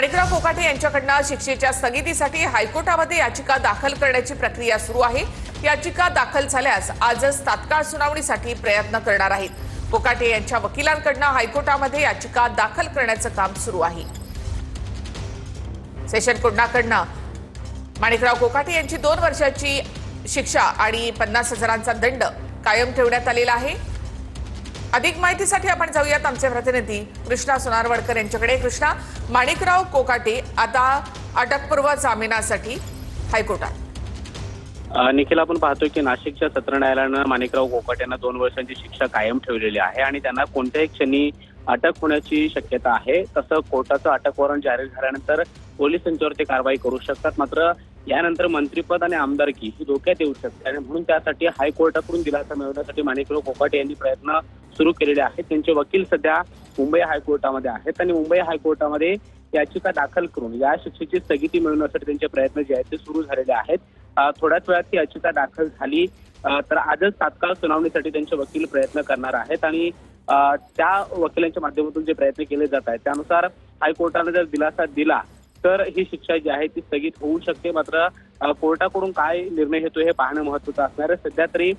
माणिकराव कोकाटे यांच्याकडनं शिक्षेच्या स्थगितीसाठी हायकोर्टामध्ये याचिका दाखल करण्याची प्रक्रिया सुरू आहे. याचिका दाखल झाल्यास आजच तात्काळ सुनावणीसाठी प्रयत्न करणार आहेत. कोकाटे यांच्या वकिलांकडनं हायकोर्टामध्ये याचिका दाखल करण्याचं काम सुरू आहे. सेशन कोर्टाकडनं माणिकराव कोकाटे यांची दोन वर्षाची शिक्षा आणि पन्नास हजारांचा दंड कायम ठेवण्यात आलेला आहे. अधिक माहितीसाठी आपण जाऊयात आमचे प्रतिनिधी. कृष्णा सोनारवडकर यांच्याकडे. कृष्णा माणिकराव कोकाटे आता अटकपूर्व जामिनासाठी हायकोर्टात. निखिल आपण पाहतोय की नाशिकच्या सत्र न्यायालयानं माणिकराव कोकाट यांना दोन वर्षांची शिक्षा कायम ठेवलेली आहे आणि त्यांना कोणत्याही क्षणी अटक होण्याची शक्यता आहे. तसं कोर्टाचं अटक वॉरंट जारी झाल्यानंतर पोलीस त्यांच्यावरती कारवाई करू शकतात. मात्र यानंतर मंत्रीपद आणि आमदारकी ही धोक्यात येऊ शकते. आणि म्हणून त्यासाठी हायकोर्टाकडून दिलासा मिळवण्यासाठी माणिकराव कोकाटे यांनी प्रयत्न सुरू केलेले आहेत. त्यांचे वकील सध्या मुंबई हायकोर्टामध्ये आहेत आणि मुंबई हायकोर्टामध्ये याचिका दाखल करून या शिक्षेची स्थगिती मिळवण्यासाठी त्यांचे प्रयत्न जे आहेत ते सुरू झालेले आहेत. थोड्याच वेळात ही याचिका दाखल झाली. तर आजच तात्काळ सुनावणीसाठी त्यांचे वकील प्रयत्न करणार आहेत आणि त्या वकिलांच्या माध्यमातून जे प्रयत्न केले जात आहेत त्यानुसार हायकोर्टाने जर दिलासा दिला तर ही शिक्षा जी आहे ती स्थगित होऊ शकते. मात्र कोर्टाकडून काय निर्णय घेतो हे पाहणं महत्वाचं असणार आहे. सध्या तरी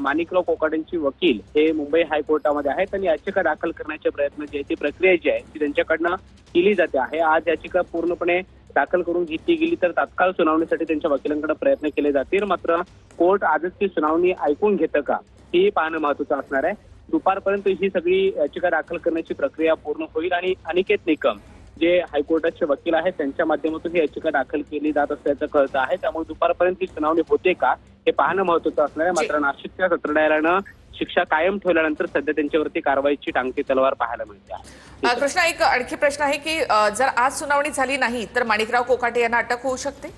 माणिकराव कोकाटेंची वकील हे मुंबई हायकोर्टामध्ये आहेत आणि याचिका दाखल करण्याचे प्रयत्न जे आहे ती प्रक्रिया जी आहे ती त्यांच्याकडनं केली जाते आहे. आज याचिका पूर्णपणे दाखल करून घेतली गेली तर तात्काळ सुनावणीसाठी त्यांच्या वकिलांकडे प्रयत्न केले जातील. मात्र कोर्ट आजच ती सुनावणी ऐकून घेतं का हे पाहणं महत्वाचं असणार आहे. दुपारपर्यंत ही सगळी याचिका दाखल करण्याची प्रक्रिया पूर्ण होईल आणि अनिकेत निकम जे हायकोर्टाचे वकील आहेत त्यांच्या माध्यमातून ही याचिका दाखल केली जात असल्याचं कळतं आहे. त्यामुळे दुपारपर्यंत ही सुनावणी होते का हे पाहणं महत्वाचं असणार आहे. मात्र नाशिकच्या सत्र न्यायालयानं शिक्षा कायम ठेवल्यानंतर सध्या त्यांच्यावरती कारवाईची टांगती तलवार पाहायला मिळते कृष्णा एक आणखी प्रश्न आहे की जर आज सुनावणी झाली नाही तर माणिकराव कोकाटे यांना अटक होऊ शकते?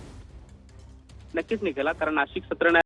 नक्कीच निघाला कारण नाशिक सत्र